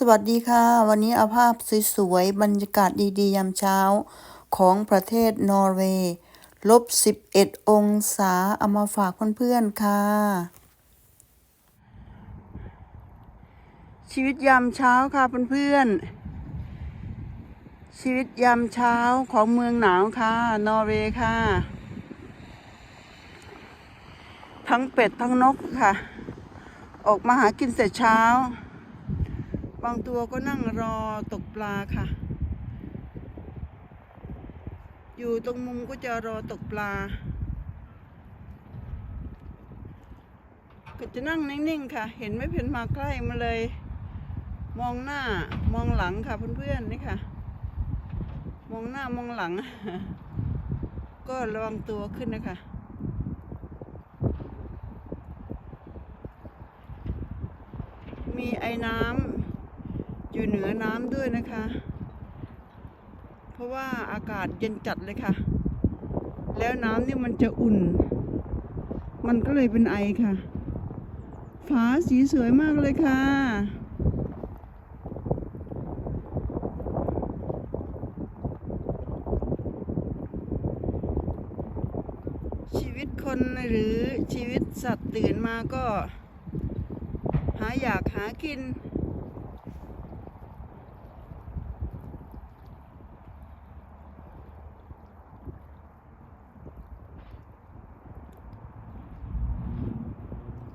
สวัสดีค่ะ วันนี้เอาภาพสวยๆ บรรยากาศดีๆ ยามเช้าของประเทศนอร์เวย์ลบ 11 องศาเอามาฝากเพื่อนๆค่ะ ชีวิตยามเช้าค่ะเพื่อนๆชีวิตยามเช้าของเมืองหนาวค่ะ นอร์เวย์ค่ะ ทั้งเป็ดทั้งนกค่ะ ออกมาหากินแต่เช้า บางตัวก็นั่งรอตกปลาค่ะ อยู่ตรงมุมก็จะรอตกปลา ก็จะนั่งนิ่งๆค่ะ เห็นไม่เพ็นมาใกล้มาเลย มองหน้ามองหลังค่ะเพื่อนๆนี่ค่ะ มองหน้ามองหลัง ก็ระวังตัวขึ้นนะคะมีไอ้น้ำ อยู่เหนือน้ำด้วยนะคะ เพราะว่าอากาศเย็นจัดเลยค่ะ แล้วน้ำนี่มันจะอุ่น มันก็เลยเป็นไอค่ะ ฟ้าสีสวยมากเลยค่ะชีวิตคนหรือชีวิตสัตว์ตื่นมาก็ หาอยากหากิน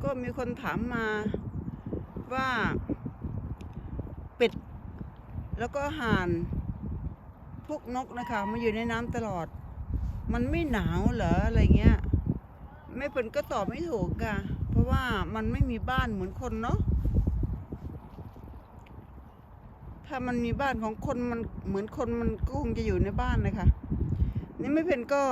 ก็มีคนถามมาว่าเป็ด แล้วก็ห่านพวกนกนะคะมาอยู่ในน้ำตลอด มันไม่หนาวเหรออะไรเงี้ยไม่เป็นก็ตอบไม่ถูกค่ะ เพราะว่ามันไม่มีบ้านเหมือนคนเนาะถ้ามันมีบ้านของคนมันเหมือนคนมันก็คงจะอยู่ในบ้านเลยค่ะ นี่ไม่เป็นก็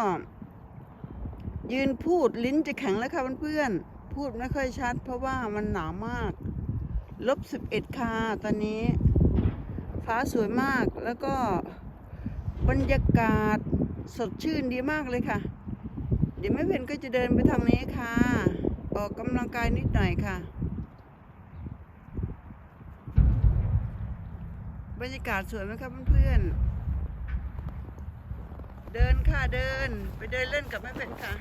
ยืนพูดลิ้นจะแข็งแล้วค่ะเพื่อนๆ พูดไม่ค่อยชัด เพราะว่ามันหนาวมาก ลบสิบเอ็ดค่ะตอนนี้ ฟ้าสวยมากแล้วก็บรรยากาศสดชื่นดีมากเลยค่ะ เดี๋ยวแม่เพนก็จะเดินไปทางนี้ค่ะ ออกกำลังกายนิดหน่อยค่ะ บรรยากาศสวยไหมครับเพื่อนๆเดินค่ะเดินไปเดินเล่นกับแม่เพนค่ะ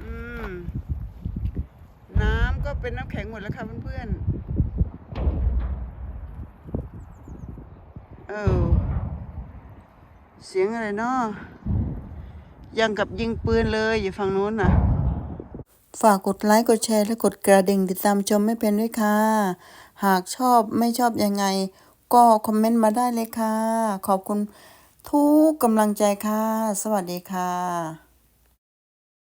อืม น้ำก็ เป็นน้ำแข็งหมดแล้วค่ะเพื่อนๆ เออ เสียงอะไรเนาะยังกับยิงปืนเลยอยู่ฝั่งนู้นน่ะ ฝากกดไลค์กดแชร์และกดกระดิ่งติดตามชมไม่เป็นด้วยค่ะ หากชอบไม่ชอบยังไง ก็คอมเมนต์มาได้เลยค่ะ ขอบคุณทุกกำลังใจค่ะ สวัสดีค่ะ